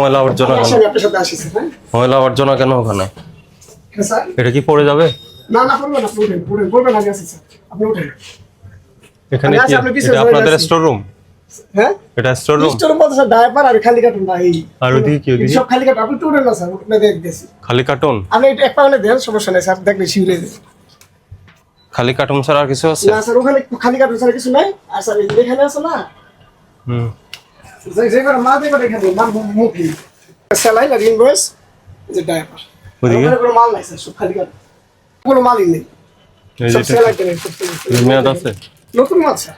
ময়লা আবর্জনা স্যার হ্যাঁ? ময়লা আবর্জনা কেন ওখানে? হ্যাঁ এটা কি পড়ে যাবে? না না আপনি উঠেন এখানে কি এটা আপনাদের স্টোর রুম হ্যাঁ? এটা স্টোর রুম স্টোর মধ্যে স্যার ডায়াপার আর খালি কার্টুন না আর ওদিকে কি ওদিকে? সব খালি কার্টুন আপনি একটু উঠেন না স্যার উঠলে দেখ গেছি খালি কার্টুন আপনি একটু এক পাউন্ডে দেন সমস্যা নেই স্যার দেখলে শিউরে খালি কার্টুন ছাড়া আর কিছু আছে? না স্যার ওখানে খালি কার্টুন স্যার কিছু নাই। আর স্যার এখানে আছে না? হুম। আর ইনভয়েস যে কোনো মাল নাই স্যার সব খালি কোনো মালই নেই। সব মেয়াদ আছে? নতুন মাল স্যার।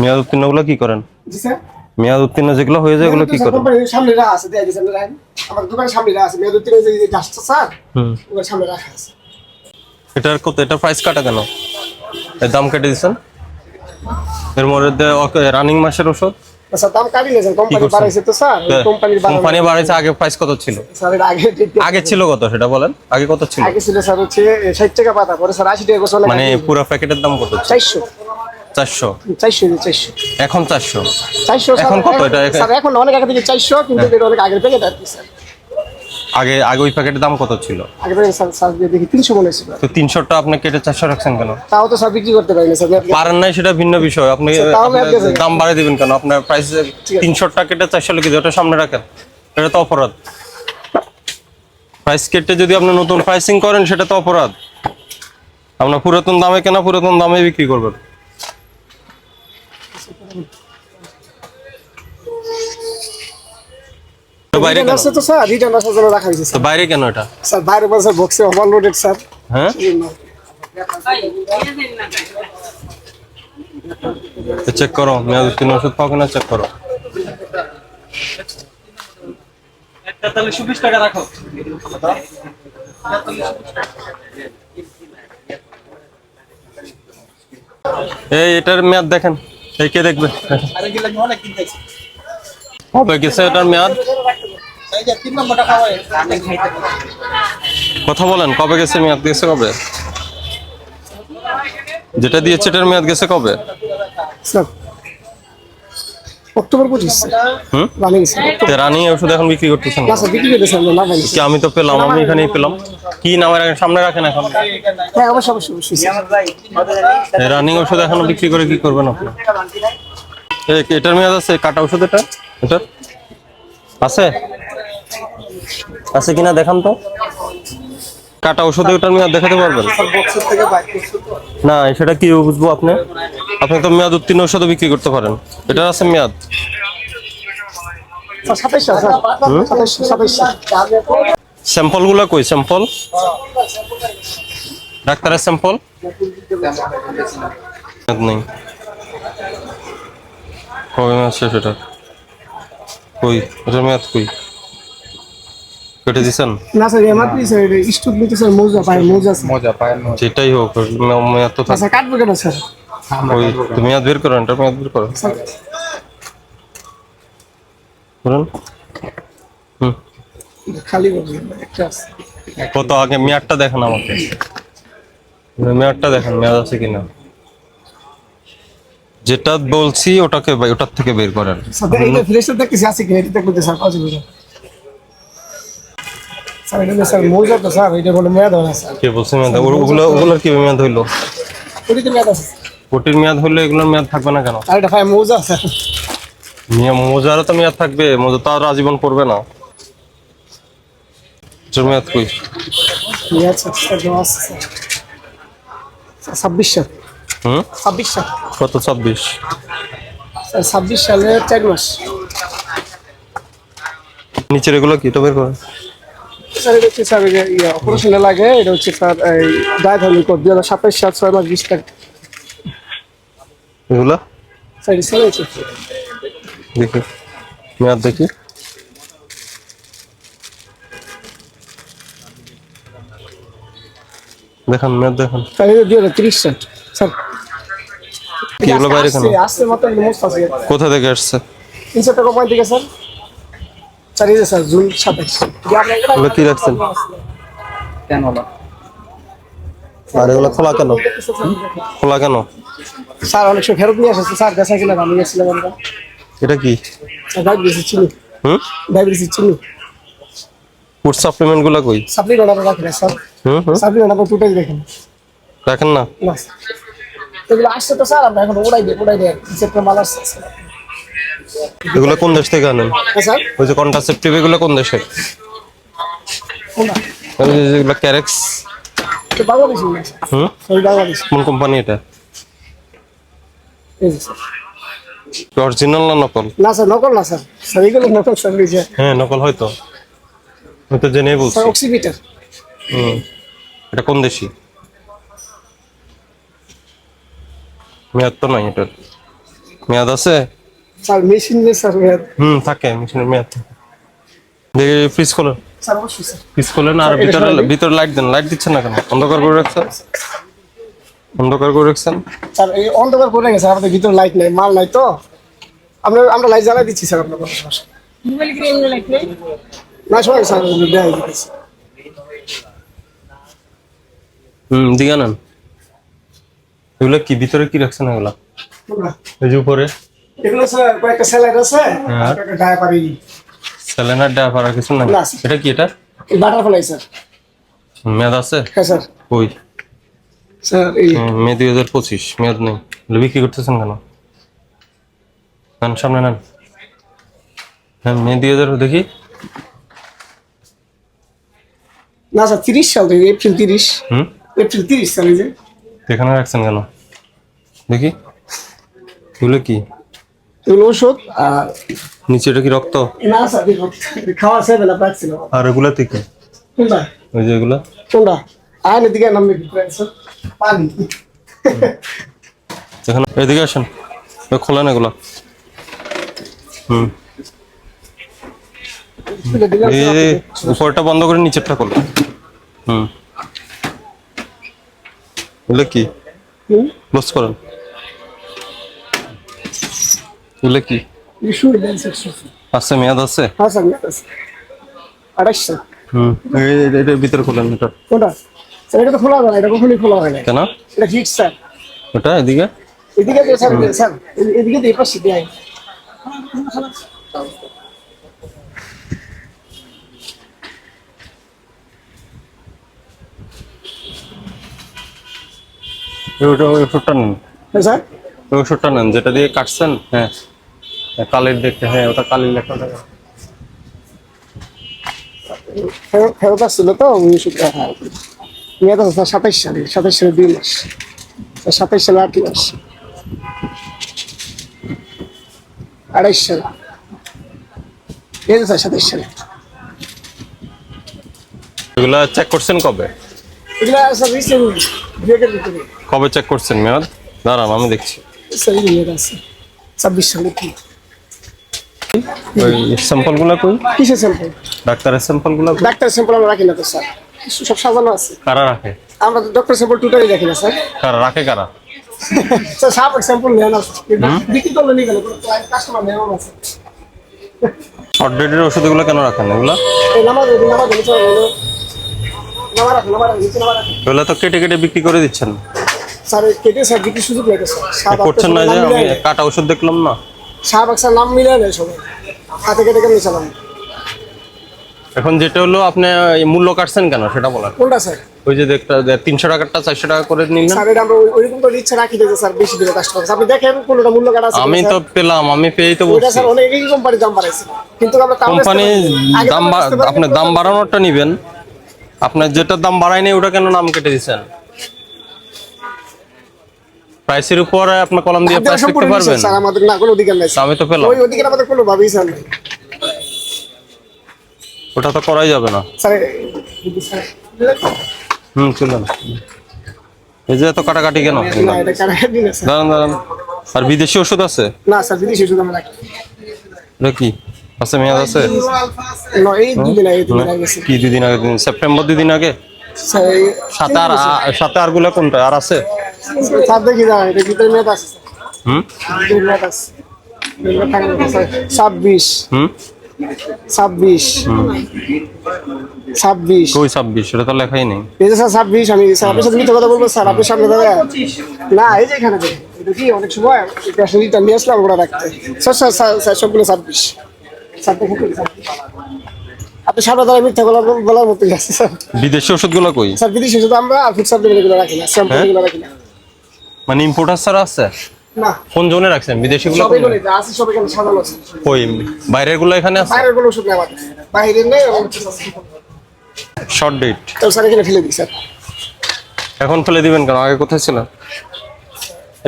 মেয়াদ উত্তীর্ণগুলো কি করেন? জি স্যার। মেয়াদ উত্তীর্ণ যেগুলো হয়ে যায় কি করেন? সামনে রাখা আছে দেয়া সামনে রাখেন। আমার দোকানের সামনে রাখা আছে মেয়াদুর তিনে যে গাছটা স্যার হুম। সামনে রাখা আছে। এটার কত এটা প্রাইস কাটা কেন? এর দাম কেটে দিচ্ছেন এর মধ্যে রানিং মাসের ওষুধ? স্যার দাম কাটি নিয়েছেন কোম্পানি বাড়াইছে তো স্যার? ওই কোম্পানি বাড়াইছে আগে প্রাইস কত ছিল? স্যার আগে আগে ছিল কত সেটা বলেন? আগে কত ছিল? আগে ছিল স্যার হচ্ছে ষাট টাকা পাতা পরে স্যার আশি টাকা গোছ মানে পুরো প্যাকেটের দাম কত ছিল? চারশো। চারশো? চারশো এখন চারশো? চারশো এখন কত এটা? স্যার এখন অনেক আগে থেকে চারশো কিন্তু এটা অনেক আগের প্যাকেট আর কি স্যার। আগে আগে ওই প্যাকেটের দাম কত ছিল? আগে দিয়ে দেখি তিনশো মনে ছিল তো তিনশোটা আপনি কেটে চারশো রাখছেন কেন? তাও তো স্যার বিক্রি করতে পারি না স্যার পারেন নাই সেটা ভিন্ন বিষয়। আপনি দাম বাড়িয়ে দিবেন কেন? আপনার প্রাইস আছে। তিনশো টাকা কেটে চারশো লিখে দিয়ে ওটা সামনে রাখেন। এটা তো অপরাধ। প্রাইস কেটে যদি আপনি নতুন প্রাইসিং করেন সেটা তো অপরাধ। আপনার পুরাতন দামে কেনা পুরাতন দামে বিক্রি করবেন। বাইরে রিটার্ন কেন? আছে তো স্যার রিটার্ন আসার জন্য রাখা হয়েছে তো স্যার বাইরে কেন এটা? স্যার বাইরে বলছে বক্সে ওভারলোডেড স্যার। হ্যাঁ? চেক করো মেয়াদ তিন ওষুধ পাও কিনা চেক করো। তেতাল্লিশশো বিশ টাকা রাখো। এই এটার মেয়াদ দেখেন এই কে দেখবে? আরে গেলে আমি অনেক দিন খাইছি কবে গেছে এটার মেয়াদ। কথা বলেন কবে গেছে মেয়াদ গেছে কবে? যেটা দিয়েছে এটার মেয়াদ গেছে কবে? অক্টোবর পঁচিশ। হুম? রানিং রানি ওষুধ এখন বিক্রি করতেছেন না স্যার বিক্রি করে স্যার না পাইনি কি আমি তো পেলাম আমি এখানেই পেলাম। কি সামনে রাখেন এখন? হ্যাঁ রানিং ওষুধ এখনও বিক্রি করে কি করবেন আপনি? এটার মেয়াদ আছে? কাটা ওষুধ এটা? এটার আছে? আছে কিনা দেখান তো। কাটা ওষুধে ওটার মেয়াদ দেখাতে পারবেন? বক্সের থেকে বাইক না সেটা কি বুঝব আপনি? আপনি তো মেয়াদ উত্তীর্ণ ওষুধও বিক্রি করতে পারেন। এটার আছে মেয়াদ। স্যাম্পলগুলা কই? স্যাম্পল? ডাক্তারের স্যাম্পল? নেই। কবে মেয়াদ শেষ এটা? কই? এটার মেয়াদ কই? কেটে দিছেন না স্যার এমআরপি স্যার স্টুড নিতে স্যার মৌজা পায় মৌজা স্যার। মজা পায় না যেটাই হোক মে- মেয়াদ তো না, থাক। স্যার কাটবো কেন স্যার? ওই তো মেয়াদ বের করো এটার মেয়াদ বের করো। স্যার। বলুন। হুম। খালি বলব একটা আছে। কত আগে মেয়াদটা দেখেন আমাকে। মেয়াদটা দেখেন মেয়াদ আছে কিনা। যেটা বলছি ওটাকে ওটার থেকে বের করেন। স্যার দেখ, এইটা ফ্রেশটা দেখতেছি আছে কিনা এটা দেখতে স্যার পাঁচ মিনিট। স্যার মৌজা তো স্যার এটা বলে মেয়াদ হয় না স্যার। কে বলছে মেয়াদ? ওগুলো ওগুলোর কি মেয়াদ হইল? ওটিতে মেয়াদ আছে কোটির মেয়াদ হইলে এগুলোর মেয়াদ থাকবে না কেন? আর এটা ভাই মৌজা স্যার। নিয়ম মোজারও তো মেয়াদ থাকবে মোজা তো আর আজীবন পড়বে না। মেয়াদ কই? মেয়াদ স্যার ছাব্বিশ সাল। হুম? ছাব্বিশ সাল। কত ছাব্বিশ? স্যার ছাব্বিশ সালে চার মাস। নিচের এগুলো কি? এটা বের করেন স্যার এটা হচ্ছে স্যার অপারেশনে লাগে এটা হচ্ছে স্যার এই দুই হাজার সাতাইশ সাল ছয় মাস বিশ টাকা এগুলা? স্যার এটা দেখি মেয়াদ দেখি। দেখান মেয়াদ দেখান। স্যার এটা দুই হাজার তিরিশ সাল স্যার। কি এগুলো বাইরে কেন? কোথা থেকে আসছে? তিনশো টাকা পয়েন্ট থেকে স্যার। স্যার এই যে স্যার জুন সাতাইশ। এগুলো কি রাখছেন? কেন আর এগুলো খোলা কেন? খোলা কেন? স্যার অনেক সময় ফেরত নিয়ে আসছে স্যার দেশা কিনা আমি গেছিলাম আমরা। এটা কি? স্যার চিনি। হুম? ডায়াবেটিস চিনি। ফুড সাপ্লিমেন্টগুলো কই? সাপ্লিমেন্ট আমরা রাখি না স্যার। হুম সাপ্লিমেন্ট আমরা দেখেন। দেখেন না? না এগুলো আসছে তো স্যার আমরা এখন ওড়াই দিই ওড়াই দিই সেপ্টেম্বর মাল আসছে। এগুলো কোন দেশ থেকে আনেন? হ্যাঁ ওই যে কন্ট্রাসেপটিভ এগুলো কোন দেশে? যেগুলো ক্যারেক্স কোন কোম্পানি এটা? অরিজিনাল না নকল? না স্যার নকল না স্যার। স্যার এগুলো নকল স্যার হ্যাঁ নকল হয়তো। আমি তো জেনেই বলছি। অক্সিমিটার হুম। এটা কোন দেশি? মেয়াদ তো নাই এটার। মেয়াদ আছে? স্যার মেশিন যে স্যার হুম থাকে মেশিনের মেয়াদ থাকে। দেখি ফ্রিজ খোলেন স্যার অবশ্যই স্যার। ফ্রিজ খোলেন আর ভিতরে ভিতরে লাইট দেন লাইট দিচ্ছেন না কেন? অন্ধকার করে রাখছেন? অন্ধকার করে রাখছেন? স্যার এই অন্ধকার করে গেছে আমাদের ভিতরে লাইট নাই মাল নাই তো। আমরা আমরা লাইট জ্বালাই দিচ্ছি স্যার আপনার মোবাইল কি লাইট নেই? না সময় স্যার দেওয়া দিতেছি হুম দিঘা নেন এগুলো কি ভিতরে কি রাখছেন এগুলা? এই যে উপরে? এগুলো স্যার কয়েকটা স্যালাড আছে। আর কয়েকটা ডায়াপার এই স্যালেনার ডায়াপার আর কিছু না। না, এটা কি এটা? Butterfly sir. মেয়াদ আছে? হ্যাঁ স্যার। ওই স্যার এই মে দুই হাজার পঁচিশ মেয়াদ নেই। বিক্রি করতেছেন কেন? নেন সামনে নেন। হ্যাঁ মে দুই হাজার দেখি। না স্যার তিরিশ সাল থেকে এপ্রিল তিরিশ। হুম? এপ্রিল তিরিশ স্যার যে। এখানে রাখছেন কেন? দেখি। এগুলো কি? এগুলো ওষুধ আর নিচে এটা কি রক্ত? না স্যার খাওয়া সেভেন আপ রাখছিল আর এগুলা থেকে? কোনটা? ওই যে এগুলা? কোনটা? দিকে নামবে স্যার পানি। এদিকে আসেন। খোলেন এগুলা। হুম। উপরটা বন্ধ করে নিচেরটা খোলেন। হুম। এগুলো কি? ক্লোজ করেন। এগুলো কি। আছে মেয়াদ আছে? মেয়াদ আছে। আড়াইশো হুম। ভিতরে খোলেন এটা। কোনটা? এটা তো খোলা হয় না এটা কখনই খোলা হয় না। কেন? এটা ফিক্স স্যার। ওটা এদিকে? এদিকে দিয়ে স্যার স্যার। এদিকে দিয়ে পাশে দিয়ে আয়। ওটা ওষুধটা নেন। হ্যাঁ স্যার। ওই ওষুধটা নেন যেটা দিয়ে কাটছেন? হ্যাঁ, কালির দেখতে হ্যাঁ ওটা কালির লেখা থাকে। ফেরত আসছিল তো ওই হ্যাঁ মেয়াদ আছে সাতাইশ সালে সাতাইশ সালে দুই মাস। সাতাইশ সালে আট মাস। আড়াইশ সালে। এই সাতাইশ সালে। এগুলা চেক করছেন কবে? এগুলা স্যার রিসেন্ট বিয়ের ভিতরে কবে চেক করছেন মেয়াদ? দাঁড়ান আমি দেখছি। স্যার এই মেয়াদ আছে ছাব্বিশ সালে। কি ওই স্যাম্পলগুলা কই? কিসের স্যাম্পল ডাক্তারের কই? স্যাম্পল আমরা রাখি না তো স্যার। সব সাজানো আছে। কারা রাখে? আমরা তো ডক্টর স্যাম্পল টোটালি রাখি না স্যার। কারা রাখে কারা? স্যার সাপ স্যাম্পল নেন আছে বিক্রি করলে নিয়ে গেল কাস্টমার নেওয়া আছে শর্ট ডেটের কেন রাখেন এগুলো? তো কেটে কেটে বিক্রি করে দিচ্ছেন। স্যার কেটে স্যার বিক্রি সুযোগ লাগে স্যার। করছেন না যে আমি কাটা ওষুধ দেখলাম না। নাম মিলে নেয় সবাই। হাতে কেটে কেমনি চালান এখন যেটা হলো আপনি মূল্য কাটছেন কেন? সেটা বলেন কোনটা স্যার। ওই যে তিনশো চারশো টাকা করে নিলেন। স্যার এটা আমরা ওইরকম করে ইচ্ছা রাখি দিয়েছে স্যার বেশি দিলে কাস্টমার আপনি দেখেন কোনটা মূল্য কাটা আছে আমি তো পেলাম আমি পেয়েই তো ওইটা বলছি স্যার অনেক কোম্পানি দাম বাড়াইছে। কিন্তু আমরা কোম্পানি আপনি দাম বাড়ানোরটা নিবেন। আপনার যেটা দাম বাড়ায়নি ওটা কেন নাম কেটে দিচ্ছেন? প্রাইসের উপরে আপনার কলম দিয়ে প্রাইস লিখতে পারবেন স্যার আমাদের না কোনো অধিকার নাই। আমি তো পেলাম। ওই অধিকার আমাদের কোনো ভাবেই স্যার ওটা তো করাই যাবে না। স্যার হুম চলুন এই যে এত কাটাকাটি কেন? না এটা কারাগারি না স্যার। দাঁড়ান দাঁড়ান। আর বিদেশি ওষুধ আছে? না স্যার বিদেশি ওষুধ আমরা রাখি। কি? আছে মেয়াদ আছে? না, এই দুদিন আগে দুদিন আগে। কি দুদিন আগে? দিন সেপ্টেম্বর দুদিন আগে সাথে আরগুলা কোনটা? আর আছে? স্যার দেখি না এটা ভিতরে মেয়াদ আছে হুম? মেয়াদ আছে। ভিতরে থাকবে না, স্যার। ছাব্বিশ। হুম? ছাব্বিশ। ছাব্বিশ। কই ছাব্বিশ? তো লেখাই নেই। এই যে স্যার ছাব্বিশ আমি স্যার আপনার সাথে মিথ্যা কথা বলব স্যার আপনার সামনে দাঁড়া না এই যে এখানে এটা কি অনেক সময় রিটার্ন নিয়ে আসলাম ওরা রাখতে। স্যার স্যার স্যার সবগুলো ছাব্বিশ। স্যার দেখেন তো, স্যার। আপনি সারা দ্বারা মিথ্যা বলার বলার মতো আছে স্যার। বিদেশি ওষুধগুলো কই? স্যার বিদেশি শুধু আমরা রাখি না হ্যাঁ? রাখি না। মানে ইম্পোর্টার ছাড়া আছে? না। কোন জোনে রাখছেন? বিদেশিগুলো সব এগুলো আছে সব এখানে সাজানো আছে। কই বাইরেরগুলো এখানে আছে? বাইরের ওষুধ আমাদের। বাইরের নেই শর্ট ডেট তো স্যার এখানে ফেলে দিই স্যার। এখন ফেলে দিবেন কেন? আগে কোথায় ছিল?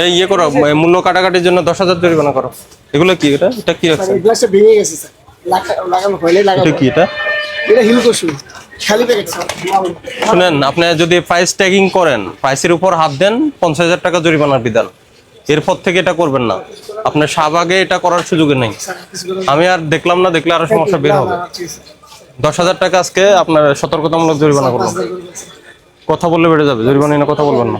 এই ইয়ে করো মূল্য কাটাকাটির জন্য দশ হাজার জরিমানা করো। এগুলো কি? এটা এটা কি গ্লাসটা ভেঙে গেছে স্যার। লাগানো লাগানো এটা কি এটা? এটা হিল স্যার শুনেন, আপনি যদি প্রাইস ট্যাগিং করেন প্রাইসের উপর হাত দেন, পঞ্চাশ হাজার টাকা জরিমানার বিধান। এরপর থেকে এটা করবেন না। আপনার শাহবাগে এটা করার সুযোগ নেই। আমি আর দেখলাম না, দেখলে আরও সমস্যা বের হবে। দশ হাজার টাকা আজকে আপনার সতর্কতামূলক জরিমানা করলাম। কথা বললে বেড়ে যাবে, জরিমানা কথা বলবেন না।